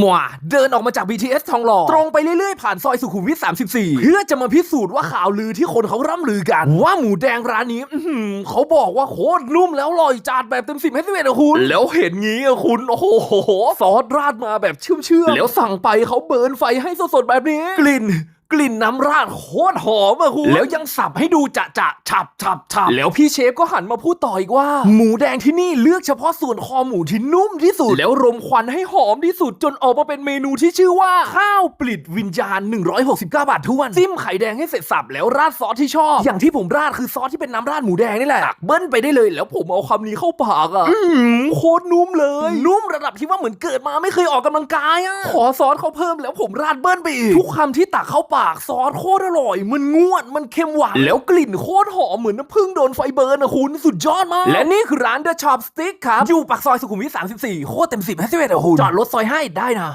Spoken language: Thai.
มัวเดินออกมาจาก BTS ทองหล่อตรงไปเรื่อยๆ ผ่านซอยสุขุมวิท 34 เพื่อจะมาพิสูจน์ว่าข่าวลือที่คนเขาร่ำลือกัน ว่าหมูแดงร้านนี้อื้อหือเขาบอกว่าโคตรนุ่มแล้วอร่อยจัดแบบเต็มสิบให้สิบเอ็ดอะคุณ แล้วเห็นงี้อะคุณ โอ้โห ซอสราดมาแบบเชื่อมๆ แล้วสั่งไปเขาเบิร์นไฟให้สดๆแบบนี้ กลิ่น กลิ่นน้ำราดโคตรหอมอะคุณแล้วยังสับให้ดูจะจะฉับฉับฉับแล้วพี่เชฟก็หันมาพูดต่ออีกว่า หมูแดงที่นี่เลือกเฉพาะส่วนคอหมูที่นุ่มที่สุด แล้วรมควันให้หอมที่สุดจนออกมาเป็นเมนูที่ชื่อว่า ข้าวปลิดวิญญาณ 169 บาททวนจิ้มไข่แดงให้เสร็จสับแล้วราดซอสที่ชอบ อย่างที่ผมราดคือซอสที่เป็นน้ำราดหมูแดงนี่แหละตักเบิ้ลไปได้เลยแล้วผมเอาคำนี้เข้าปากอะอื้อหือโคตรนุ่มเลย นุ่มระดับที่ว่าเหมือนเกิดมาไม่เคยออกกำลังกายอะขอซอสเขาเพิ่มแล้วผมราดเบิ้ลไปอีกทุกคำที่ตักเข้าปากซอสโคตรอร่อย มันงวดมันเค็มหวานแล้วกลิ่นโคตรหอมเหมือนน้ำผึ้งโดนไฟเบิร์นอะคุณสุดยอดมาก และนี่คือร้าน The Chopstick ครับ อยู่ปากซอยสุขุมวิท34 โคตรเต็มสิบให้สิบเอ็ดอะคุณจอดรถซอยให้ได้นะ